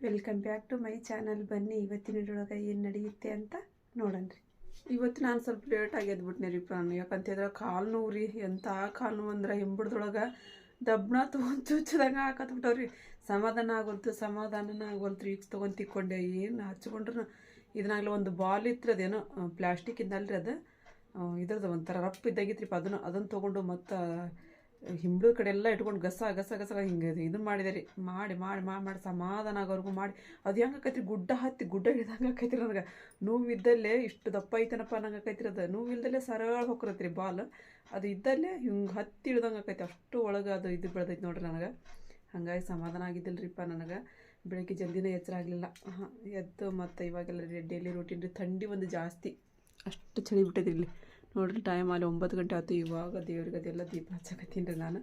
Welcome back to my channel ಬನ್ನಿ ಇವತ್ತಿನ ವಿಡಿಯೊಳಗೆ ಏನು ನಡೆಯುತ್ತೆ ಅಂತ ನೋಡನ್ರಿ ಇವತ್ತು ನಾನು ಸ್ವಲ್ಪ ಲೇಟಾಗಿ ಎದ್ಬಿಟ್ನೆ ರೀ ನಾನು ಯಾಕಂತಂದ್ರೆ ಕಾಲು ನೋವು ರೀ. ಎಂಥ ಕಾಲು ನೋವು ಅಂದ್ರೆ ಹಿಂಬುಡ್ದೊಳಗೆ ದಬ್ಬಣ ತೊಗೊಂಡು ಹಾಕತ್ಬಿಟ್ಟವ್ರಿ. ಸಮಾಧಾನ ಆಗೋಲ್ತು ಸಮಾಧಾನನ ಆಗೋಲ್ತು ಈಗ ತೊಗೊಂಡು ತಿಕ್ಕೊಂಡೆ ಏನು ಹಚ್ಕೊಂಡ್ರು ಇದನ್ನಾಗಲೇ ಒಂದು ಬಾಲ್ ಇತ್ತು ಅದೇನೋ, ಪ್ಲಾಸ್ಟಿಕ್ ಇದ್ದಲ್ರಿ ಅದು. ಇದ್ರದ್ದು ಒಂಥರ ರಪ್ಪ ಇದ್ದಾಗಿತ್ತು ರೀ ಅದನ್ನು ಅದನ್ನು ತೊಗೊಂಡು ಮತ್ತು ಹಿಂಬಳ ಕಡೆ ಎಲ್ಲ ಇಟ್ಕೊಂಡು ಗಸ ಗಸ ಗಸ ಹಿಂಗೆ ಇದು ಮಾಡಿದೆ ರೀ ಮಾಡಿ ಮಾಡಿ ಮಾಡಿ ಮಾಡಿ ಸಮಾಧಾನ ಆಗೋರ್ಗು ಮಾಡಿ. ಅದು ಹೆಂಗೆ ಆಕೈತ್ರಿ? ಗುಡ್ಡ ಹತ್ತಿ, ಗುಡ್ಡ ಹಿಡ್ದಂಗೆ ಆಕೈತ್ರಿ ನನಗೆ. ನೋವಿದ್ದಲ್ಲೇ ಇಷ್ಟು ದಪ್ಪ ಐತನಪ್ಪ ನಂಗೆ ಆಕೈತ್ರಿ ಅದು. ನೋವಿಲ್ದಲ್ಲೇ ಸರಳ ಹೋಗ್ರತ್ರಿ ಬಾಲ್. ಅದು ಇದ್ದಲ್ಲೇ ಹಿಂಗೆ ಹತ್ತಿ ಹಿಡ್ದಂಗೆ ಆಕೈತಿ. ಅಷ್ಟು ಒಳಗೆ ಅದು ಇದು ಬೆಳೆದೈತೆ ನೋಡ್ರಿ ನನಗೆ. ಹಂಗಾಗಿ ಸಮಾಧಾನ ಆಗಿದ್ದಿಲ್ರಿಪ್ಪ ನನಗೆ. ಬೆಳಗ್ಗೆ ಜಲ್ದಿನೇ ಎಚ್ಚರ ಆಗಲಿಲ್ಲ. ಹಾಂ ಎದ್ದು ಮತ್ತು ಇವಾಗೆಲ್ಲ ಡೈಲಿ ರೂಟೀನ್ ರೀ ಥಂಡಿ ಒಂದು ಜಾಸ್ತಿ. ಅಷ್ಟು ಚಳಿ ಬಿಟ್ಟೈತಿ ಇಲ್ಲಿ. ನೋಡ್ರಿ ಟೈಮ್ ಅಲ್ಲಿ ಒಂಬತ್ತು ಗಂಟೆ ಆಯ್ತು. ಇವಾಗ ದೇವ್ರಿಗೆ ಅದೆಲ್ಲ ದೀಪ ಹಚ್ಚಾಕತ್ತೀನಿ ರೀ ನಾನು.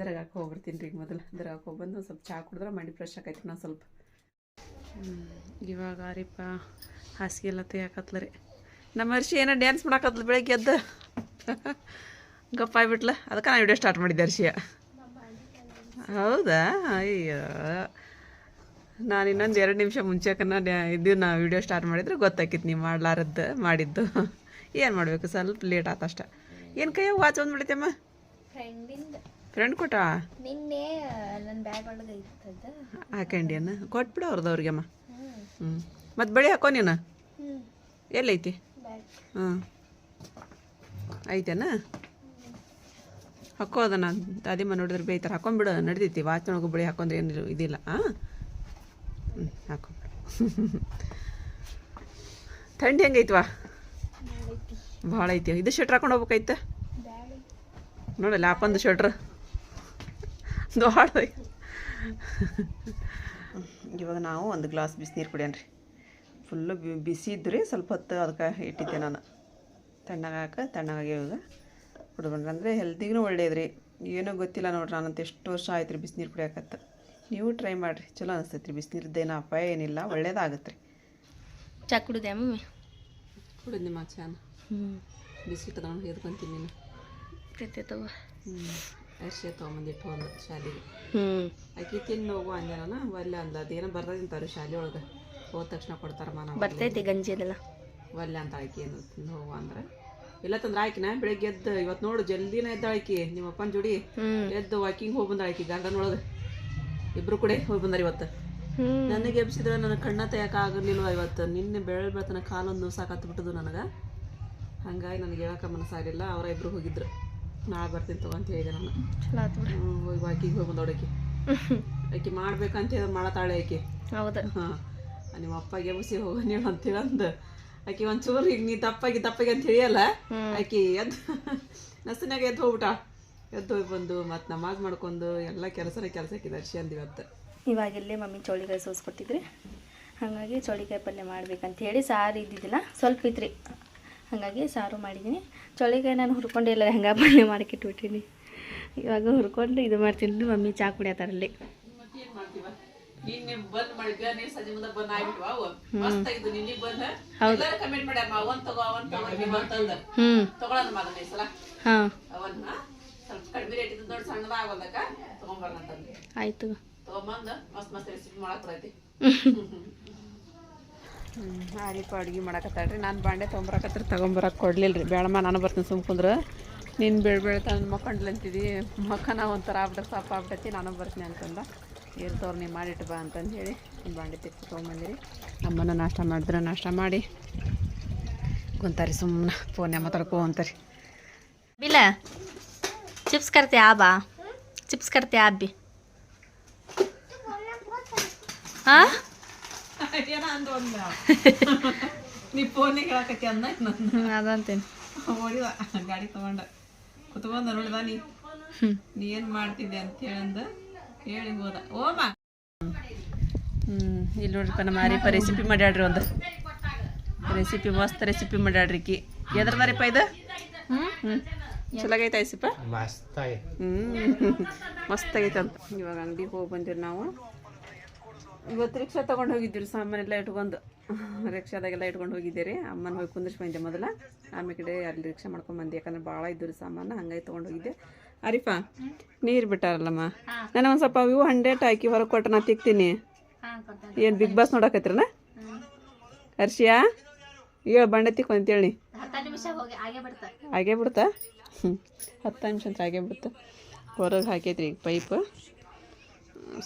ದರ್ಗಾಕ್ಕೆ ಹೋಗ್ಬಿಡ್ತೀನಿ ರೀ ಈಗ ಮೊದಲು ದರ್ಗಾಕ್ಕೆ ಹೋಗ್ಬಂದು ಸ್ವಲ್ಪ ಚಹಾ ಕುಡಿದ್ರೆ ಮಾಡಿ ಫ್ರೆಶ್ ಆಕೈತಿ ನಾನು ಸ್ವಲ್ಪ. ಇವಾಗ ರೀಪ ಹಾಸಿಗೆ ಎಲ್ಲ ತೆಗಿಯಾಕತ್ಲ ರೀ. ನಮ್ಮ ಅರ್ಷಿ ಏನೋ ಡ್ಯಾನ್ಸ್ ಮಾಡಾಕತ್ಲ ಬೆಳಗ್ಗೆ ಎದ್ದು. ಗಪ್ಪ ಆಗ್ಬಿಟ್ಲ. ಅದಕ್ಕೆ ನಾನು ವಿಡಿಯೋ ಸ್ಟಾರ್ಟ್ ಮಾಡಿದ್ದೆ ಅರ್ಷಿಯ ಹೌದಾ? ಅಯ್ಯೋ. ನಾನು ಇನ್ನೊಂದು ಎರಡು ನಿಮಿಷ ಮುಂಚೆಕನ್ನ ಇದು ನಾ ವಿಡಿಯೋ ಸ್ಟಾರ್ಟ್ ಮಾಡಿದ್ರೆ ಗೊತ್ತಾಕಿತ್ತು ನೀವು ಮಾಡ್ಲಾರದ್ದು ಮಾಡಿದ್ದು. ಏನು ಮಾಡಬೇಕು? ಸ್ವಲ್ಪ ಲೇಟ್ ಆತ ಅಷ್ಟ. ಏನು ಕೈ ವಾಚ್ ಬಂದ್ಬಿಡ್ತಮ್ಮ ಫ್ರೆಂಡಿಂದ ಫ್ರೆಂಡ್ ಕೊಟ್ಟ ನಿನ್ನೆ ನನ್ನ ಬ್ಯಾಗ್ ಒಳಗೆ ಇರ್ತದ ಹಾಕೊಂಡ್ಯನ ಕೊಟ್ಬಿಡು ಅವ್ರದ್ದು ಅವ್ರಿಗೆಮ್ಮ ಅಮ್ಮ ಹ್ಞೂ ಮತ್ತು ಬಳಿ ಹಾಕೋ ನೀನು? ಎಲ್ಲೈತಿ? ಹ್ಞೂ ಐತೆನ? ಹಾಕೋ ಅದನ್ನ. ಅದೇಮ್ಮ ನೋಡಿದ್ರೆ ಬೇಯ್ತಾರೆ. ಹಾಕೊಂಡ್ಬಿಡು ನಡ್ದೈತಿ. ವಾಚ್ನೊಳಗೆ ಬಳಿ ಹಾಕೊಂಡ್ರೆ ಏನು ಇದಿಲ್ಲ. ಹಾಂ ಹ್ಞೂ ಹಾಕೊಂಬಿಡು ಥಂಡಿ ಹೆಂಗೈತ್ವಾ? ಭಾಳ ಐತಿ. ಇದು ಶೆಟ್ರ್ ಹಾಕೊಂಡು ಹೋಗ್ಬೇಕೈತೆ ನೋಡಿ ನೋಡಲ್ಲ ಆಪಂದು ಶೆಟ್ರ್ ದೊಡ್ಡ ಇವಾಗ ನಾವು ಒಂದು ಗ್ಲಾಸ್ ಬಿಸಿನೀರು ಕುಡಿಯನ್ರಿ. ಫುಲ್ಲು ಬಿಸಿ ಇದ್ರಿ ಸ್ವಲ್ಪ ಹೊತ್ತು ಅದಕ್ಕೆ ಇಟ್ಟಿದ್ದೆ ನಾನು. ತಣ್ಣಗಾಕ ತಣ್ಣಗಾಗಿ ಇವಾಗ ಕುಡ್ಕೊಂಡ್ರೆ. ಅಂದರೆ ಹೆಲ್ತಿಗೂ ಒಳ್ಳೇದು ರೀ ಏನೂ ಗೊತ್ತಿಲ್ಲ ನೋಡ್ರಿ ನಾನಂತ ಎಷ್ಟು ವರ್ಷ ಆಯ್ತು ರೀ ಬಿಸಿನೀರು ಕುಡಿಯಾಕತ್ತ. ನೀವು ಟ್ರೈ ಮಾಡಿರಿ. ಚಲೋ ಅನಿಸ್ತೈತೆ ರೀ ಬಿಸಿನೀರ್ದೇನು ಅಪಾಯ ಏನಿಲ್ಲ ಒಳ್ಳೇದಾಗತ್ತೆ ರೀ ಚಾ ಕುಡಿದೆ ಮಮ್ಮಿ? ಕುಡಿದ್ನಿ ಮಾ ಚಾನ ಹ್ಞೂ ಬಿಸಿ ತಗೊಂಡು ಎದ್ಕೊಂತೀನಿ ನೀನು. ಪ್ರೀತಿ ತಗೋ. ಹ್ಞೂ ಅರ್ಶಿಯ ತೊಗೊಂಬಂದಿಟ್ಟು ಒಂದು ಶಾಲೆಗೆ. ಹ್ಞೂ ಆಕೆ ತಿನ್ನು ಹೋಗು ಅಂದೆ ನಾನು ಒಲ್ಲೆ ಅಂದ. ಅದೇನೋ ಬರ್ದಿಂತಾರೆ ಶಾಲೆ ಒಳಗೆ. ಹೋದ ತಕ್ಷಣ ಕೊಡ್ತಾರಮ್ಮ ನಾವು ಬರ್ತೈತಿ ಗಂಜಿ ಅದೆಲ್ಲ. ಒಲ್ಲೆ ಅಂತ ಆಕೆ ಏನು ತಿಂದು ಹೋಗು ಅಂದ್ರೆ. ಇಲ್ಲ ತಂದ್ರೆ ಆಕಿನ ಬೆಳಿಗ್ಗೆ ಎದ್ದು ಇವತ್ತು ನೋಡು ಜಲ್ದಿನ ಎದ್ದ ಆಕಿ ನಿಮ್ಮ ಅಪ್ಪನ ಜೋಡಿ. ಎದ್ದು ವಾಕಿಂಗ್ ಹೋಗಿ ಬಂದ ಆಕಿ ಗಾರ್ಡನ್ ಒಳಗೆ. ಇಬ್ರು ಕೂಡ ಹೋಗಿ ಬಂದಾರ ಇವತ್ತು. ನನಗೆ ಎಬ್ಸಿದ್ರೆ ನನ್ನ ಕಣ್ಣ ತಯಾಕ ಆಗಲಿಲ್ವ ಇವತ್ತು? ನಿನ್ನೆ ಬೆಳೆ ಬೆಳತನ ಕಾಲೊಂದು ಸಾಕಾತ್ ಬಿಟ್ಟದು ನನಗೆ. ಹಂಗಾಗಿ ನನಗೆ ಹೇಳಕ್ಕೆ ಮನಸ್ಸಾಗಿಲ್ಲ ಅವರ ಇಬ್ಬರು ಹೋಗಿದ್ರು. ನಾಳೆ ಬರ್ತೀನಿ ತಗೋ ಅಂತ ಹೇಳಿದೆ ನಾನು. ಚಲೋ ಆತು ಬಿಡು. ಹೋಗಿ ಆಕಿಗೆ ಹೋಗಿ ಬಂದೋಡು ಆಕಿ ಆಕಿ ಮಾಡ್ಬೇಕಂತ ಹೇಳಿ ಮಾಡತಾಳೆ ಆಕಿ ಹೌದು. ಹಾಂ ನಿಮ್ಮ ಅಪ್ಪಗೆ ಮುಸಿ ಹೋಗೋ ನೀವು ಅಂತೇಳಿ ಅಂದು ಆಕಿ ಒಂಚೂರು ಈಗ ನೀ ತಪ್ಪಾಗಿ ತಪ್ಪಾಗಿ ಅಂತ ಹೇಳಿಯಲ್ಲ. ಆಕಿ ಎದ್ದು ನಸಿನಾಗ ಎದ್ದು ಹೋಗ್ಬಿಟ್ಟ. ಎದ್ದು ಹೋಗಿ ಬಂದು ಮತ್ತು ನಮಾಜ್ ಮಾಡ್ಕೊಂಡು ಎಲ್ಲ ಕೆಲಸ ಕೆಲಸಕ್ಕೆ ದರ್ಶಿ ಅಂದಿವತ್ತು ಇವಾಗ ಇಲ್ಲೇ ಮಮ್ಮಿ ಚೌಳಿಕಾಯಿ ಸೋಸ್ಕೊಟ್ಟಿದ್ರಿ ಹಾಗಾಗಿ ಚೌಳಿಕಾಯಿ ಪಲ್ಯ ಮಾಡ್ಬೇಕಂತ ಹೇಳಿ ಸಾರು ಇದ್ದಿದ್ದಿಲ್ಲ. ಸ್ವಲ್ಪ ಇದ್ರಿ. ಹಾಗಾಗಿ ಸಾರು ಮಾಡಿದ್ದೀನಿ. ಚೌಳಿಕಾಯಿ ನಾನು ಹುರ್ಕೊಂಡೆ ಇಲ್ಲ ಹಂಗೆ ಪಲ್ಯ ಮಾಡಿಕಿಟ್ಬಿಟ್ಟಿನಿ ಇವಾಗ ಹುರ್ಕೊಂಡು ಇದು ಮಾಡ್ತೀನಿ. ಮಮ್ಮಿ ಚಾ ಕುಡಿಯತ್ತಾರಲ್ಲಿ ಮತ್ತೇನ್ ಹ್ಞೂ ಅಡ್ಗೆ ಅಡುಗೆ ಮಾಡಕತ್ತಾಳ್ರಿ. ನಾನು ಬಾಂಡೆ ತೊಗೊಂಬರಕತ್ರ ತೊಗೊಂಬರಕ್ಕೆ ಕೊಡಲಿಲ್ಲ ರೀ ಬೇಡಮ್ಮ ನಾನು ಬರ್ತೀನಿ ಸುಮ್ ಕುಂದ್ರೆ. ನೀನು ಬೇಡ ಬೇಡ ತಂದು ಮಕ್ಕಂಡ್ಲಂತಿದ್ದಿ ಮಕ್ಕನ ಒಂಥರ ಆಗ್ಬಿಡ ಸಾಪ ಆಗ್ಬಿಡತ್ತಿ ನಾನು ಬರ್ತೀನಿ ಅಂತಂದ. ಇರ್ತವ್ರು ನೀವು ಮಾಡಿಟ್ಟು ಬಾ ಅಂತಂದು ಹೇಳಿ ಬಾಂಡೆ ತಿರ್ಸಿ ತೊಗೊಂಬಂದಿರಿ. ಅಮ್ಮನ ನಾಷ್ಟ ಮಾಡಿದ್ರೆ ನಾಷ್ಟ ಮಾಡಿ. ಕುಂತಾರಿ ಸುಮ್ಮನೆ ಫೋನ್ಯ ಮಾತಾಡ್ಕೊ ಅಂತಾರಿ. ಬಿಲ ಚಿಪ್ಸ್ ಕರ್ತೆ ಬಾ. ಚಿಪ್ಸ್ ಕರ್ತೆ ಆಬ್ಬಿ ಹಾಂ? ಏನೋ ಅಂದ ಒಂದ. ನೀ ಫೋನಿಗೆ ಹೇಳಕತ್ತಿ ಅಂದ ಅದಂತೇನೆ ಓಡಿದ ಗಾಡಿ ತಗೊಂಡ. ಕುತ್ಕೊಂಡ ನೋಡಿದ ನೀ. ನೀ ಏನು ಮಾಡ್ತಿದ್ದೆ ಅಂತ ಹೇಳಂದ ಹೇಳಿ ಹೋದ. ಓಮ ಹ್ಞೂ ಇಲ್ಲಿ ನೋಡ್ರಿಪ್ಪ ನಮ್ಮ ಮಾರಿಪ್ಪ ರೆಸಿಪಿ ಮಾಡ್ಯಾಡ್ರಿ ಒಂದು. ರೆಸಿಪಿ ಮಸ್ತ್ ರೆಸಿಪಿ ಮಾಡ್ಯಾಡ್ರಿ ಕಿ ಎದ್ರದಾರಿಪ್ಪ ಇದು? ಹ್ಞೂ ಚಲೋ ಆಗೈತೆ ಐಸಿಪ್ಪ? ಹ್ಮ್. ಹ್ಞೂ ಮಸ್ತ್ ಆಗೈತೆ ಅಂತ ಇವಾಗ ಅಂಗಡಿಗೆ ಹೋಗಿ ಬಂದಿರಿ ನಾವು. ಇವತ್ತು ರಿಕ್ಷಾ ತೊಗೊಂಡು ಹೋಗಿದ್ದೀರಿ ಸಾಮಾನೆಲ್ಲ ಇಟ್ಕೊಂಡು. ರಿಕ್ಷಾದಾಗೆಲ್ಲ ಇಟ್ಕೊಂಡು ಹೋಗಿದ್ದೀರಿ. ಅಮ್ಮನ ಹೋಗಿ ಕುಂದಿರ್ಸಿ ಬಂದೆ ಮೊದಲ. ಆಮೇಲೆ ಕಡೆ ಅಲ್ಲಿ ರಿಕ್ಷಾ ಮಾಡ್ಕೊಂಡು ಬಂದೆ. ಯಾಕಂದ್ರೆ ಭಾಳ ಇದ್ದು ರೀ ಸಾಮಾನು ಹಂಗಾಗಿ ತೊಗೊಂಡು ಹೋಗಿದ್ದೆ. ಅರಿಫಾ ನೀರು ಬಿಟ್ಟಾರಲ್ಲಮ್ಮ? ನಾನು ಒಂದು ಸ್ವಲ್ಪ ಇವು ಹಂಡ್ರೆಡ್ ಹಾಕಿ ಹೊರಗೆ ಕೊಟ್ಟು ನಾ ತಿಕ್ತೀನಿ. ಏನು ಬಿಗ್ ಬಾಸ್ ನೋಡಕತ್ತೀರನ ಹರ್ಷಿಯಾ ಏಳು ತಿಕ್ಕು ಅಂತೇಳಿ. ಹೋಗಿ ಆಗೇ ಬಿಡ್ತಾ. ಹ್ಞೂ ಹತ್ತು ನಿಮಿಷ ಅಂತ ಆಗೇ ಬಿಡ್ತಾ. ಹೊರಗೆ ಹಾಕೈತ್ರಿ ಈಗ ಪೈಪ್.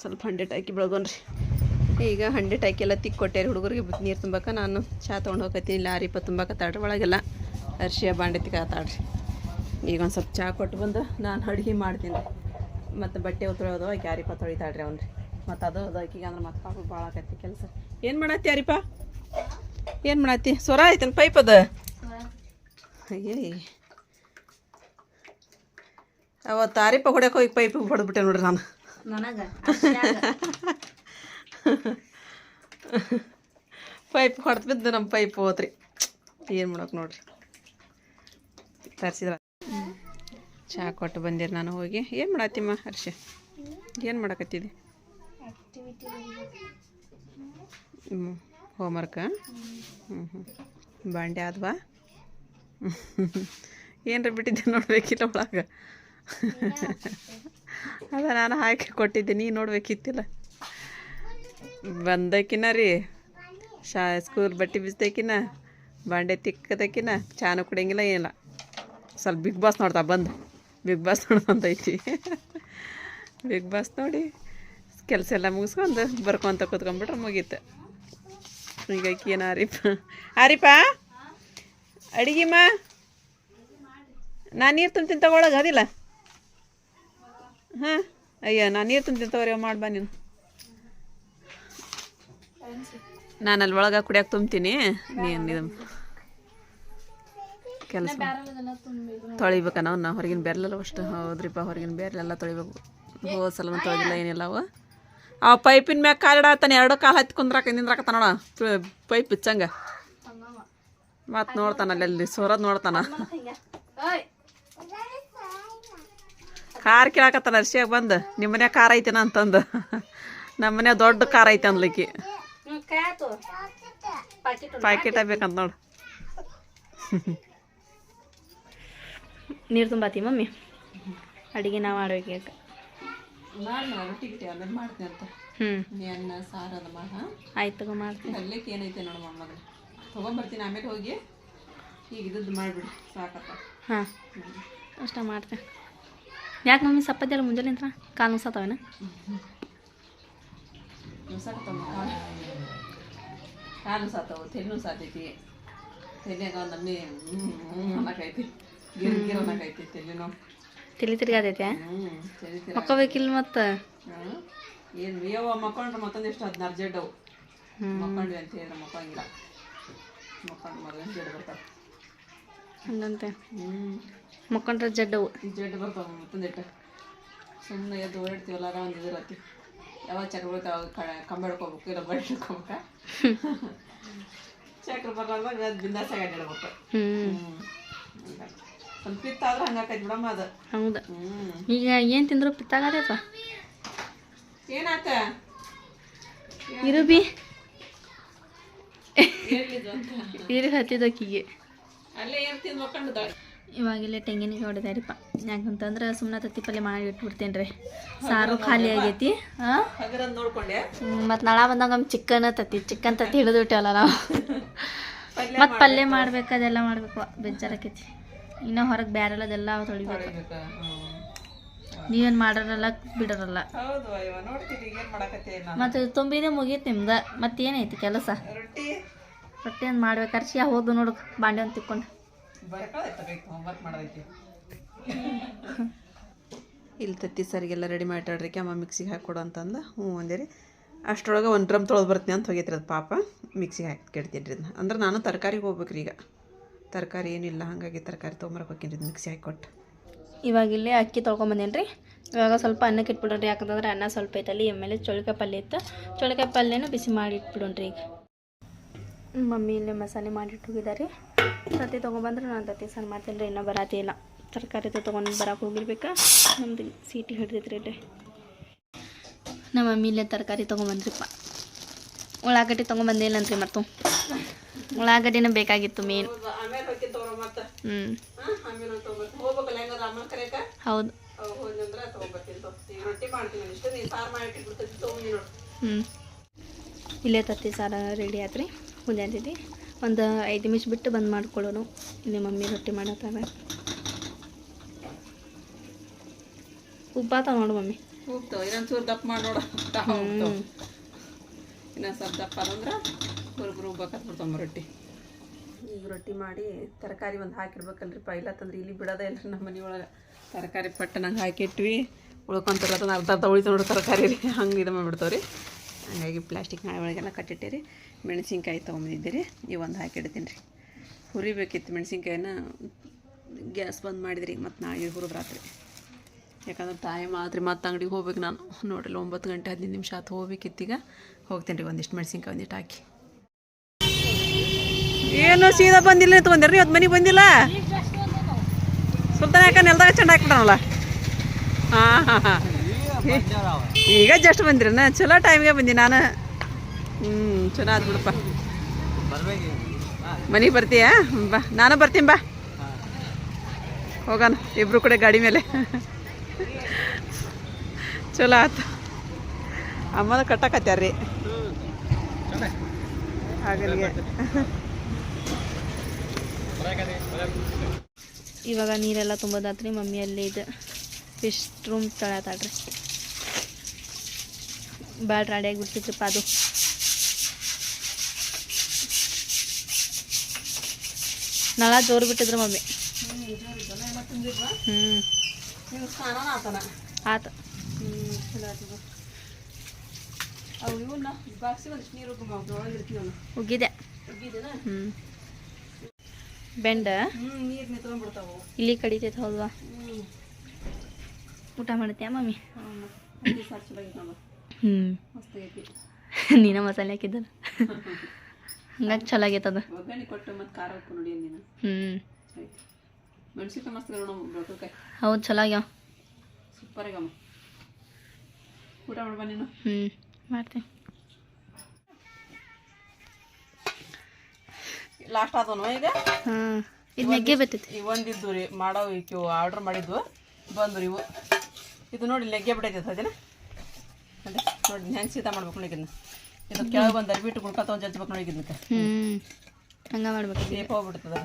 ಸ್ವಲ್ಪ ಹಂಡ್ರೆಡ್ ಹಾಕಿ ಬೆಳ್ಗೊಂಡ್ರಿ ಈಗ ಹಂಡೆ ಹಾಕಿ ಎಲ್ಲ ತಿಕ್ ಕೊಟ್ಟೆ ಹುಡುಗರಿಗೆ ನೀರು ತುಂಬಾಕ ನಾನು ಚಹಾ ತೊಗೊಂಡು ಹೋಗತ್ತೀನಿ ತುಂಬಕ ತುಂಬಾಕತ್ತಾಳ್ರಿ ಒಳಗೆಲ್ಲ ಅರ್ಶಿಯ ಬಾಂಡೆ ತಿಕ್ಕಾತಾಳ್ರಿ ಈಗ ಒಂದು ಸ್ವಲ್ಪ ಚಹಾ ಕೊಟ್ಟು ಬಂದು ನಾನು ಅಡುಗೆ ಮಾಡ್ತೀನಿ ಮತ್ತು ಬಟ್ಟೆ ತೊಳೆಯೋದು ಆಕೆ ಯಾರಿಪ್ಪ ತೊಳಿತಾಳ್ರಿ ಅವ್ನು ರೀ ಮತ್ತು ಅದು ಅದು ಆಕಿಗೆ ಅಂದ್ರೆ ಮತ್ತೆ ಪಾಪ ಭಾಳ ಆಕೈತಿ ಕೆಲಸ. ಏನು ಮಾಡತ್ತಿ ಯಾರಿಪ್ಪ? ಏನು ಮಾಡತ್ತಿ? ಸ್ವರ ಐತೇನು ಪೈಪ್ ಅದು? ಅಯ್ಯೇ ಅವತ್ತು ಆರಿಪ್ಪ ಹೊಡ್ಯಕ್ಕೆ ಹೋಗಿ ಪೈಪ್ ಹೊಡೆದ್ಬಿಟ್ಟೆ ನೋಡ್ರಿ ನಾನು. ನನಗೆ? ಪೈಪ್ ಹೊಡೆದು ಬಿದ್ದು ನಮ್ಮ ಪೈಪ್ ಹೋತ್ರಿ. ಏನು ಮಾಡೋಕೆ ನೋಡ್ರಿ. ತರಿಸಿದ್ರ. ಚಹಾ ಕೊಟ್ಟು ಬಂದಿರಿ ನಾನು ಹೋಗಿ. ಏನು ಮಾಡತ್ತಿಮ್ಮ ಹರ್ಷ? ಏನು ಮಾಡಕತ್ತಿದ್ದೆ ಹ್ಞೂ ಹೋಮ್ವರ್ಕ ಹ್ಞೂ ಹ್ಞೂ ಬಾಂಡೆ ಆದ್ವಾ? ಏನರ ಬಿಟ್ಟಿದ್ದೆ ನೋಡ್ಬೇಕಿಲ್ಲ ಒಳಗೆ? ಅದ ನಾನು ಹಾಕಿ ಕೊಟ್ಟಿದ್ದೆ, ನೀ ನೋಡ್ಬೇಕಿತ್ತಿಲ್ಲ. ಬಂದಕಿನ ರೀ. ಶಾ, ಸ್ಕೂಲ್ ಬಟ್ಟೆ ಬಿಸ್ದಕಿನ, ಬಾಂಡೆ ತಿಕ್ಕದಕಿನ, ಚಾನು ಕುಡಿಯಂಗಿಲ್ಲ ಏನಿಲ್ಲ. ಸ್ವಲ್ಪ ಬಿಗ್ ಬಾಸ್ ನೋಡ್ತಾ ಬಂದು. ಬಿಗ್ ಬಾಸ್ ನೋಡ್ಕೊಂತೈತಿ ಬಿಗ್ ಬಾಸ್ ನೋಡಿ ಕೆಲಸ ಎಲ್ಲ ಮುಗಿಸ್ಕೊಂಡು ಬರ್ಕೊಂತ ಕೂತ್ಕೊಂಡ್ಬಿಟ್ರೆ ಮುಗೀತು. ಈಗ ಏನು ಆರಿಪ ಆರಿಪ ಮಾ ನಾನು ನೀರು ತುಂಬ ತಗೊಳಗ ಅದಿಲ್ಲ ಹಾಂ, ಅಯ್ಯ, ನಾನು ನೀರು ತುಂಬ ತಗೋರಿ ಮಾಡಿ ಬಾ ನೀನು. ನಾನು ಅಲ್ಲಿ ಒಳಗೆ ಕುಡಿಯಕ್ಕೆ ತುಂಬ್ತೀನಿ. ನೀನು ಇದು ಕೆಲಸ ತೊಳಿಬೇಕ ನಾವು, ನಾ ಹೊರಗಿನ ಬೇರೆಲ್ಲ ಅಷ್ಟು. ಹೌದ್ರಿಪ್ಪ, ಹೊರಗಿನ ಬೇರೆಲ್ಲ ತೊಳಿಬೇಕು. ಹೋ ಸಲ ತೊಳಿಲ್ಲ ಏನಿಲ್ಲ ಅವು. ಆ ಪೈಪಿನ ಮ್ಯಾಗ ಕಾಲಿಡಾತಾನೆ ಎರಡು ಕಾಲು ಹತ್ತಿ ಕುಂದ್ರಾಕ ನಿಂದ್ರಾಕತ್ತ ನೋಡ. ಪೈಪ್ ಇಚ್ಚಂಗ. ಮತ್ತೆ ನೋಡ್ತಾನ ಅಲ್ಲಿ ಸೋರದ್ ನೋಡ್ತಾನ. ಕಾರ್ ಕೇಳಾಕತ್ತಾನ, ಅರ್ಶಿಯಾಗ ಬಂದು. ನಿಮ್ಮ ಮನ್ಯಾಗ ಕಾರ್ ಐತೇನ ಅಂತಂದು. ನಮ್ಮ ದೊಡ್ಡ ಕಾರ್ ಐತೆ ಅಂದ್ಲಿಕ್ಕಿ ಪ್ಯಾಕೆಟ್ ಆಗ್ಬೇಕಂತ ನೋಡು ನೀರು ತುಂಬಾತಿ ಮಮ್ಮಿ? ಅಡಿಗೆ ನಾವು ಮಾಡ್ಬೇಕು ಈಗ ಹ್ಞೂ ಅನ್ನ ಸಾರು ಅದ ಮಾಡ. ಆಯ್ತು ತಗೋ ಮಾಡ್ತೀನಿ ಏನೈತೆ ನೋಡು ಮಮ್ಮಗ ತೊಗೊಂಬರ್ತೀನಿ ಆಮೇಲೆ ಹೋಗಿ ಈಗ ಇದ್ದದ್ದು ಮಾಡಿಬಿಡಿ ಸಾಕತ್ತ ಹಾಂ. ಅಷ್ಟ ಮಾಡ್ತೇನೆ ಯಾಕೆ ಮಮ್ಮಿ ಸಪ್ಪದ ಮುಂಜಾನೆ ಅಂತ ಕಾಲು ನುಸಾತವೇನ ನುಸಾಕತ್ತಮ್ಮ ಕಾಲು ಸಾತವು ತೆನ್ನು ಸಾತೈತಿ ತೆನ್ಯಾಗ ಒಂದು ನಮ್ಮಿ ಅನ್ನಕೈತಿ ಗಿರ್ ಗಿರ್ ಅನ್ನಕೈತಿ ತೆಲ್ಲಿನೂ ಹ್ಞೂ ತೆಲಿತಿರ ಮಕ್ಕೋಬೇಕಿಲ್ಲ ಮತ್ತು? ಏನು ಯವ್ವ ಮಕ್ಕೊಂಡ್ರೆ ಮತ್ತೊಂದಿಷ್ಟು ಹದಿನಾರು ಜಡ್ಡವು. ಮಕ್ಕೊಂಡ್ವಿ ಅಂತ ಹೇಳಿದ್ರೆ ಮಕ್ಕಂಗಿಲ್ಲ ಮಕ್ಕೊಂಡು ಮಗನ ಜಡ್ ಬರ್ತಾವೆ ಹಂಗಂತೆ ಮಕ್ಕೊಂಡ್ರೆ ಜಡ್ಡವು ಜಡ್ ಬರ್ತಾವೆ ಮತ್ತೊಂದಿಟ್ಟು ಸುಮ್ಮನೆ ಎದ್ದು ಓಡಾಡ್ತೀವಲ್ಲ ಆರಾಮ್ ಇದಿರತ್ತಿ ಯಾವಾಗ ಚಕ್ರ ಬರುತ್ತೆ ಅವಾಗ ಕಂಬ ಹಿಡ್ಕೋಬೇಕು ಇಲ್ಲ ಬಳಿ ಹಿಡ್ಕೋಬೇಕ ಚಕ್ರ ಬರಲಾರ್ದಾಗ ಅದು ಬಿಂದಾಸಾಗಿ ಅಡ್ಡಾಡ್ಬೇಕು. ಸ್ವಲ್ಪ ಪಿತ್ತಾದ್ರೆ ಹಂಗಾಕೈತಿ ಬಿಡಮ್ಮ ಅದು. ಹೌದಾ. ಹ್ಞೂ ಈಗ ಏನು ತಿಂದ್ರು ಪಿತ್ತಾಗದೈತ ಏನಾತ? ಇರು ಬಿ ಏನಿದು ಅಂತ? ಇರು ಹತ್ತಿದಕ್ಕಿಗೆ. ಅಲ್ಲೇ ಏನು ತಿಂದು ಮಕ್ಕಂಡು ಇವಾಗೆಲ್ಲ ತೆಂಗಿನಕಾಯಿ ಹೊಡೆದಾರಿಪ್ಪ ಯಾಕಂತಂದ್ರೆ ಸುಮ್ಮನೆ ತತ್ತಿ ಪಲ್ಯ ಮಾಡಿ ಇಟ್ಬಿಡ್ತೇನೆ ರೀ. ಸಾರು ಖಾಲಿ ಆಗೈತಿ. ಹಾಂ ಹಗರಂದ್ ನೋಡ್ಕೊಂಡೆ. ಮತ್ತು ನಾಳೆ ಬಂದಾಗ ಚಿಕನ್ ತತ್ತಿ ಚಿಕನ್ ತತ್ತಿ ಹಿಡಿದು ಬಿಟ್ಟವಲ್ಲ ನಾವು ಮತ್ತು ಪಲ್ಯ ಮಾಡ್ಬೇಕು. ಅದೆಲ್ಲ ಮಾಡ್ಬೇಕು ಬೇಜಾರಾಕೈತಿ. ಇನ್ನೂ ಹೊರಗೆ ಬ್ಯಾರೆಲ್ಲದೆಲ್ಲ ತೊಳಿಬೇಕು. ನೀವೇನು ಮಾಡೋರಲ್ಲ ಬಿಡೋರಲ್ಲ. ಮತ್ತು ತುಂಬಿದೆ ಮುಗೀತು ನಿಮ್ದು. ಮತ್ತೇನೈತಿ ಕೆಲಸ? ರೊಟ್ಟಿ. ಒಂದು ಮಾಡ್ಬೇಕು ಅರ್ಶಿ ಹೋದು ನೋಡು ಬಾಂಡೆ ಒಂದು ತಿಕ್ಕೊಂಡು. ಇಲ್ಲಿ ತತ್ತಿ ಸರಿಗೆಲ್ಲ ರೆಡಿ ಮಾಡಿಟ್ಟಾಡ್ರಿ ಅಮ್ಮ ಮಿಕ್ಸಿಗೆ ಹಾಕ್ಕೊಡು ಅಂತಂದು. ಹ್ಞೂ ಅಂದೇರಿ. ಅಷ್ಟರೊಳಗೆ ಒಂದು ಡ್ರಮ್ ತೊಳೆದು ಬರ್ತೀನಿ ಅಂತ ಹೋಗೈತ್ರಿ ಅದು ಪಾಪ. ಮಿಕ್ಸಿಗೆ ಹಾಕಿ ಕೆಡ್ತೀನಿ ರೀ ಅದನ್ನ ಅಂದ್ರೆ ನಾನು ತರಕಾರಿಗೆ ಹೋಗ್ಬೇಕ್ರಿ ಈಗ. ತರಕಾರಿ ಏನಿಲ್ಲ ಹಾಗಾಗಿ ತರಕಾರಿ ತೊಗೊಂಬರಕ್ಕೆ ಹೋಗ್ತೀನಿ ರೀ ಮಿಕ್ಸಿ ಹಾಕ್ಕೊಟ್ಟು ಇವಾಗ ಇಲ್ಲಿ ಅಕ್ಕಿ ತೊಳ್ಕೊಂಬಂದೇನಿ ರೀ ಇವಾಗ ಸ್ವಲ್ಪ ಅನ್ನಕ್ಕೆ ಇಟ್ಬಿಡ್ರಿ ಯಾಕಂತಂದ್ರೆ ಅನ್ನ ಸ್ವಲ್ಪ ಐತಲ್ಲಿ ಆಮೇಲೆ ಚೌಳಿಕಾಯಿ ಪಲ್ಯ ಇತ್ತು. ಚೌಳಿಕಾಯಿ ಪಲ್ಯನೂ ಬಿಸಿ ಮಾಡಿ ಇಟ್ಬಿಡೋಣ್ರಿ ಈಗ. ಮಮ್ಮಿ ಇಲ್ಲೇ ಮಸಾಲೆ ಮಾಡಿಟ್ಟು ಹೋಗಿದ್ದಾರೆ ತತ್ತಿ ತೊಗೊಬಂದ್ರೆ ನಾನು ತತ್ತಿ ಸಾರು ಮಾಡ್ತೀನಿ ರೀ ಇನ್ನೂ ಬರತ್ತೇ ಇಲ್ಲ. ತರಕಾರಿ ತೊಗೊಂಡು ಬರಕ್ಕೆ ಹೋಗಿರ್ಬೇಕಾ? ನಮ್ದು ಸೀಟಿ ಹಿಡ್ದೈತ್ರಿ ಇಲ್ಲಿ. ನಮ್ಮ ಮಮ್ಮಿ ಇಲ್ಲೇ ತರಕಾರಿ ತೊಗೊಂಬಂದ್ರಿಪ್ಪ. ಉಳ್ಳಾಗಡ್ಡಿ ತೊಗೊಂಬಂದಿಲ್ಲಂತ್ರಿ ಮತ್ತು ಉಳ್ಳಾಗಡ್ಡಿನ ಬೇಕಾಗಿತ್ತು ಮೇನ್ ಹ್ಞೂ ಹೌದು. ಹ್ಞೂ ಇಲ್ಲೇ ತತ್ತಿ ಸಾರ ರೆಡಿ ಆತ್ರಿ. ಮುಂಜಾನೆ ಒಂದು ಐದು ನಿಮಿಷ ಬಿಟ್ಟು ಬಂದ್ ಮಾಡ್ಕೊಳ್ಳೋನು. ಇಲ್ಲಿ ಮಮ್ಮಿ ರೊಟ್ಟಿ ಮಾಡತ್ತಾರ ಉಪ್ಪಾತಾವ ನೋಡು ಮಮ್ಮಿ. ಹೋಗ್ತಾವ ಇನ್ನೊಂದು ಚೂರು ದಪ್ಪ ಮಾಡಿ ನೋಡ. ಇನ್ನೊಂದು ಸ್ವಲ್ಪ ದಪ್ಪ ಉಬ್ಬಾಕತ್ಬಿಡ್ತಾವ ರೊಟ್ಟಿ. ಈಗ ರೊಟ್ಟಿ ಮಾಡಿ ತರಕಾರಿ ಒಂದು ಹಾಕಿರ್ಬೇಕಲ್ರಿ. ಪೈಲ ತಂದ್ರೆ ಇಲ್ಲಿ ಬಿಡೋದೇ ಇಲ್ಲ ನಮ್ಮ ಮನೆ ಒಳಗೆ ತರಕಾರಿ ಪಟ್ಟ ನಂಗೆ ಹಾಕಿಟ್ವಿ. ಉಳ್ಕೊಂತಾರ ಅದನ್ನ ಅರ್ಧ ಅರ್ಧ ಉಳಿತು ನೋಡಿ ತರಕಾರಿ. ರೀ ಹಂಗೆ ಇದು ಮಾಡಿಬಿಡ್ತಾವೆ ರೀ ಹಂಗಾಗಿ ಪ್ಲಾಸ್ಟಿಕ್ ನಾಳೆ ಒಳಗೆಲ್ಲ ಕಟ್ಟಿಟ್ಟಿರಿ. ಮೆಣಸಿನ್ಕಾಯಿ ತೊಗೊಂಬಂದಿದ್ದೀರಿ. ಈ ಇವು ಒಂದು ಹಾಕಿಡ್ತೀನಿ ರೀ. ಹುರಿಬೇಕಿತ್ತು ಮೆಣಸಿನ್ಕಾಯಿನ. ಗ್ಯಾಸ್ ಬಂದ್ ಮಾಡಿದ್ರಿ ಮತ್ತು ನಾಳೆ ಹುರಿದು ರಾತ್ರಿ. ಯಾಕಂದ್ರೆ ಟೈಮ್ ಆದ್ರಿ ಮತ್ತು ಅಂಗಡಿಗೆ ಹೋಗ್ಬೇಕು ನಾನು. ನೋಡಿಲ್ಲ ಒಂಬತ್ತು ಗಂಟೆ ಹದಿನೈದು ನಿಮಿಷ ಆತು ಹೋಗ್ಬೇಕಿತ್ತೀಗ ಹೋಗ್ತೀನಿ ರೀ ಒಂದಿಷ್ಟು ಮೆಣಸಿನ್ಕಾಯಿ ಒಂದಿಷ್ಟು ಹಾಕಿ. ಏನು ಸೀದಾ ಬಂದಿಲ್ಲ ತೊಗೊಂಡಿರಿ ಇವತ್ತು ಮನೆಗೆ ಬಂದಿಲ್ಲ? ಸುಲ್ತಾನ ಯಾಕೆ ನೆಲ್ದಾಗ ಚೆಂದ ಹಾಕ್ಬಿಡೋಣಲ್ಲ ಹಾಂ ಹಾಂ ಹಾಂ. ಈಗ ಜಸ್ಟ್ ಬಂದಿರನ ಚಲೋ ಟೈಮ್ಗೆ ಬಂದಿ ನಾನು. ಹ್ಞೂ ಚಲೋ ಆದ್ ಬಿಡಪ್ಪ. ಮನೆಗೆ ಬರ್ತೀಯಾ? ಬಾ. ನಾನು ಬರ್ತೀನಿ ಬಾ. ಹೋಗೋಣ ಇಬ್ರು ಕೂಡ ಗಾಡಿ ಮೇಲೆ. ಚಲೋ ಆತು. ಅಮ್ಮನ ಕಟ್ಟಕತ್ಯಾರ್ರಿ. ಹಾಗಲ್ಲಿಗೆ ಇವಾಗ ನೀರೆಲ್ಲ ತುಂಬೋದಾತ್ರಿ ಮಮ್ಮಿ ಅಲ್ಲಿ ಇದು. ಫಿಶ್ ರೂಮ್ ತಳತಾಳ್ರಿ ಭಾಳ ರೆಡಿಯಾಗಿ ಬಿಡ್ತಿದ್ರಪ್ಪ ಅದು. ನಳ ಜೋರು ಬಿಟ್ಟಿದ್ರು ಮಮ್ಮಿ. ಹ್ಞೂ ಆತ. ಉಗ್ಗಿದೆ. ಹ್ಞೂ ಬೆಂಡ ಇಲ್ಲಿ ಕಡಿತೈತೆ ಹೌದಾ ಊಟ ಮಾಡ್ತೀಯ ಮಮ್ಮಿ? ಹ್ಞೂ ನೀನ ಮಸಾಲೆ ಹಾಕಿದ್ದಲ್ಲ? ಹಂಗಾಗಿ ಚಲೋ ಆಗೈತದ ಒಗ್ಗರಣೆ ಕೊಟ್ಟು ಮತ್ತು ಖಾರ ಉಪ್ಪು ನೋಡಿ ನೀನು. ಹ್ಞೂ ಮೆಣಸಿನ್ಕಾಯಿ ಮಸ್ತ್ ನೋಡು ಬೆಳ್ಕೊಕಾಯಿ ಹೌದು ಚಲೋ ಆಗ್ಯಾವ ಸೂಪರ್ ಆಗಮ್ಮ ಊಟ ಮಾಡ್ಬಾ ನೀನು? ಹ್ಞೂ ಮಾಡ್ತೀನಿ. ಲಾಸ್ಟ್ ಆದವನು ಈಗ? ಹಾಂ ಇದು ನೆಗ್ಗೆ ಬರ್ತೈತಿ ಇವೊಂದಿದ್ದು ರೀ ಮಾಡೋ ಇವು ಆರ್ಡ್ರ್ ಮಾಡಿದ್ವು ಬಂದ್ರು ಇವು. ಇದು ನೋಡಿ ನೆಗ್ಗೆ ಬಿಟ್ಟೈತೆ ಅದೇನ ಅದೇ ನೋಡಿ ಹೆಂಗೆ ಸೀತಾ ಮಾಡ್ಬೇಕು ನೋಡಿ ಇದನ್ನ. ಇದು ಕೆಳಗೆ ಬಂದು ಅರ್ಬಿಟ್ಟು ಗುಣ್ಕ ತೊಗೊಂಡು ಜಜ್ಬೇಕು ನೋಡಿ ಇದಕ್ಕೆ ಹಂಗೆ ಮಾಡ್ಬೇಕು ಸೇಪ್ ಹೋಗ್ಬಿಡ್ತದ.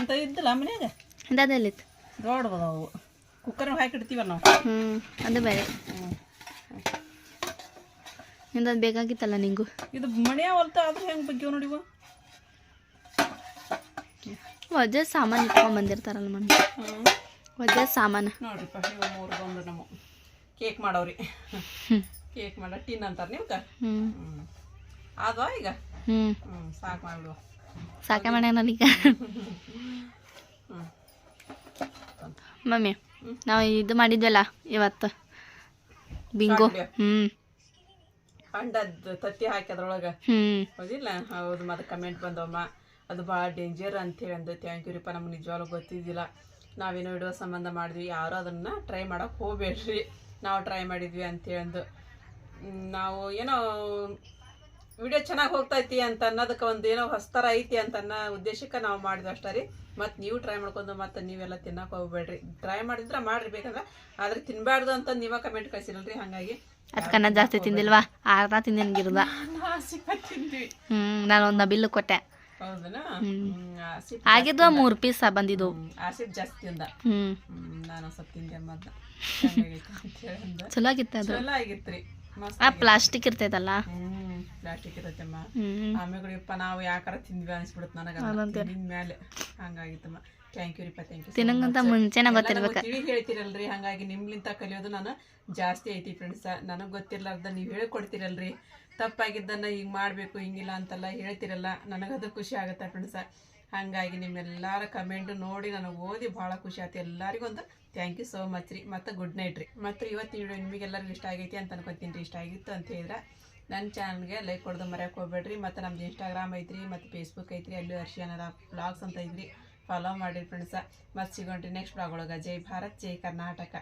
ಅಂತ ಇದ್ದಿಲ್ಲ ಮನ್ಯಾಗ? ಇಂಥದ್ದೆಲ್ಲಿತ್ತು ದೊಡ್ಡದವು ಕುಕ್ಕರ್ನಾಗ ಹಾಕಿಡ್ತೀವಲ್ಲ ನಾವು ಹ್ಞೂ ಅದು ಬೇರೆ. ಹ್ಞೂ ಇಂಥದ್ದು ಬೇಕಾಗಿತ್ತಲ್ಲ ನಿಂಗು? ಇದು ಮನೆಯ ಹೊಲ್ತ ಆದ್ರೆ ಹೆಂಗೆ ಬಗ್ಗೆ ನೋಡಿ ಇವು? ವಜ್ಜ ಸಾಮಾನು ಇಟ್ಕೊಂಡ್ ಬಂದಿರ್ತಾರಲ್ಲ ಮನೆ ವಜ್ಜ ಸಾಮಾನು. ನೋಡ್ರಿಪ್ಪ ಮೂರು ಬಂದ್ರೆ ನಮ್ಮ. ಕೇಕ್ ಮಾಡವ್ರಿ. ಕೇಕ್ ಮಾಡ ಟಿನ್ ಅಂತಾರೆ ನೀವು ಹ್ಞೂ ಹ್ಞೂ ಈಗ? ಸಾಕು ಮಾಡಿಬಿಡುವ ಸಾಕೆ ಮಾಡ್ಯಾನ ಈಗ ಮಮ್ಮಿ ನಾವು ಇದು ಮಾಡಿದ್ವಲ್ಲ ಇವತ್ತು. ಬಿಂಗೋ. ಹ್ಮ್. ಅಂಡದ ತತ್ತಿ ಹಾಕಿ ಅದ್ರೊಳಗೆ. ಹೌದಿಲ್ಲ? ಹೌದು ಮತ್ತೆ ಕಮೆಂಟ್ ಬಂದವಮ್ಮ. ಅದು ಭಾಳ ಡೇಂಜರ್ ಅಂತೇಳಿ ಅಂದ ಥ್ಯಾಂಕ್ ಯು ರೀಪ್ಪ ನಮ್ಗೆ ನಿಜವಾಗ್ಲೂ ಗೊತ್ತಿದ್ದಿಲ್ಲ. ನಾವೇನೋ ವಿಡಿಯೋ ಸಂಬಂಧ ಮಾಡಿದ್ವಿ. ಯಾರು ಅದನ್ನ ಟ್ರೈ ಮಾಡೋಕೆ ಹೋಗ್ಬೇಡ್ರಿ. ನಾವು ಟ್ರೈ ಮಾಡಿದ್ವಿ ಅಂತೇಳಿ ಅಂದು ನಾವು ಏನೋ ವಿಡಿಯೋ ಚೆನ್ನಾಗಿ ಹೋಗ್ತೈತಿ ಅಂತ ಅನ್ನೋದಕ್ಕೆ ಒಂದು ಏನೋ ಹೊಸ್ತರ ಐತಿ ಅಂತ ಅನ್ನೋ ಉದ್ದೇಶಕ್ಕೆ ನಾವು ಮಾಡಿದ್ವಿ ಅಷ್ಟೇ ರೀ. ಮತ್ತು ನೀವು ಟ್ರೈ ಮಾಡ್ಕೊಂಡು ಮತ್ತು ನೀವೆಲ್ಲ ತಿನ್ನಕ್ಕೆ ಹೋಗ್ಬೇಡ್ರಿ. ಟ್ರೈ ಮಾಡಿದ್ರೆ ಮಾಡ್ರಿ ಬೇಕಂದ್ರೆ ಆದ್ರೆ ತಿನ್ನಬಾರ್ದು ಅಂತ ನೀವೇ ಕಮೆಂಟ್ ಕಳಿಸಿರಲ್ರಿ ಹಾಗಾಗಿ. ಅದಕ್ಕನ್ನ ಜಾಸ್ತಿ ತಿಂದಿಲ್ವಾ? ಆರ್ದ ತಿಂದಿನ್ಗಿರ್ದ ಸಿಕ್ಕ ತಿಂದ್ವಿ. ಹ್ಞೂ ನಾನು ಒಂದು ಬಿಲ್ಲು ಕೊಟ್ಟೆ. ಆಗಿದ್ವ ಮೂರು ಪೀಸ್ ಬಂದಿದ್ದು ಹ್ಮ್, ಆಸಿಡ್ ಜಾಸ್ತಿ ಅಂದ ನಾನು ಸ್ವಲ್ಪ ತಿಂದೆ ಮದ್ದ ಚಲೋ ಆಗಿತ್ತ ಅದು? ಚಲೋ ಆಗಿತ್ರಿ ಆ ಪ್ಲಾಸ್ಟಿಕ್ ಇರ್ತೈತಲ್ಲ? ಹ್ಮ್ ಪ್ಲಾಸ್ಟಿಕ್ ಇರತ್ತಮ್ಮ ಆಮೇಲೆ ನಾವು ಯಾಕಾರ ತಿಂದ್ವಿ ಅನ್ಸ್ಬಿಡುತ್ತೆ ನನಗೆ ಮೇಲೆ ಹಂಗಾಗಿತ್ತಮ್ಮ ಥ್ಯಾಂಕ್ ಯು ರೀಪ್ಪ ಥ್ಯಾಂಕ್ ಯು ತಿನ್ನಂಗಂತ ಮುಂಚೆನೆ ಗೊತ್ತಿರ್ಬೇಕು. ತಿಳಿ ಹೇಳ್ತಿರಲ್ರಿ ಹಂಗಾಗಿ ನಿಮ್ಲಿಂತ ಕಲಿಯೋದು ನಾನು ಜಾಸ್ತಿ ಐತಿ ಫ್ರೆಂಡ್ಸ ನನಗೆ ಗೊತ್ತಿರ್ಲಾರ್ದ ನೀವು ಹೇಳ್ಕೊಡ್ತಿರಲ್ರಿ. ತಪ್ಪಾಗಿದ್ದನ್ನ ಈಗ ಮಾಡಬೇಕು ಹಿಂಗಿಲ್ಲ ಅಂತೆಲ್ಲ ಹೇಳ್ತಿರಲ್ಲ. ನನಗದು ಖುಷಿ ಆಗುತ್ತೆ ಫ್ರೆಂಡ್ಸ ಹಾಗಾಗಿ ನಿಮ್ಮೆಲ್ಲರ ಕಮೆಂಟ್ ನೋಡಿ ನನಗೆ ಓದಿ ಭಾಳ ಖುಷಿ ಆಯ್ತು ಎಲ್ಲರಿಗೂ ಒಂದು ಥ್ಯಾಂಕ್ ಯು ಸೋ ಮಚ್ ರೀ. ಮತ್ತು ಗುಡ್ ನೈಟ್ ರೀ. ಮತ್ತು ಇವತ್ತಿನ ವಿಡಿಯೋ ನಿಮಗೆಲ್ಲರಿಗೂ ಇಷ್ಟ ಆಗೈತಿ ಅಂತ ಅನ್ಕೊತೀನಿ ರೀ. ಇಷ್ಟ ಆಗಿತ್ತು ಅಂತ ಹೇಳಿದ್ರೆ ನನ್ನ ಚಾನಲ್ಗೆ ಲೈಕ್ ಕೊಡೋದು ಮರ್ಯಾಕೆ ಹೋಗ್ಬೇಡ್ರಿ. ಮತ್ತು ನಮ್ದು ಇನ್ಸ್ಟಾಗ್ರಾಮ್ ಐತ್ರಿ ಮತ್ತು ಫೇಸ್ಬುಕ್ ಐತ್ರಿ. ಅಲ್ಲೂ ಹರ್ಷಿಯನರ ಬ್ಲಾಗ್ಸ್ ಅಂತ ಐತ್ರಿ ಫಾಲೋ ಮಾಡಿರಿ ಫ್ರೆಂಡ್ಸ ಮತ್ತು ಸಿಗೋಣ್ರಿ ನೆಕ್ಸ್ಟ್ ಬ್ಲಾಗ್ ಒಳಗೆ ಜೈ ಭಾರತ್ ಜೈ ಕರ್ನಾಟಕ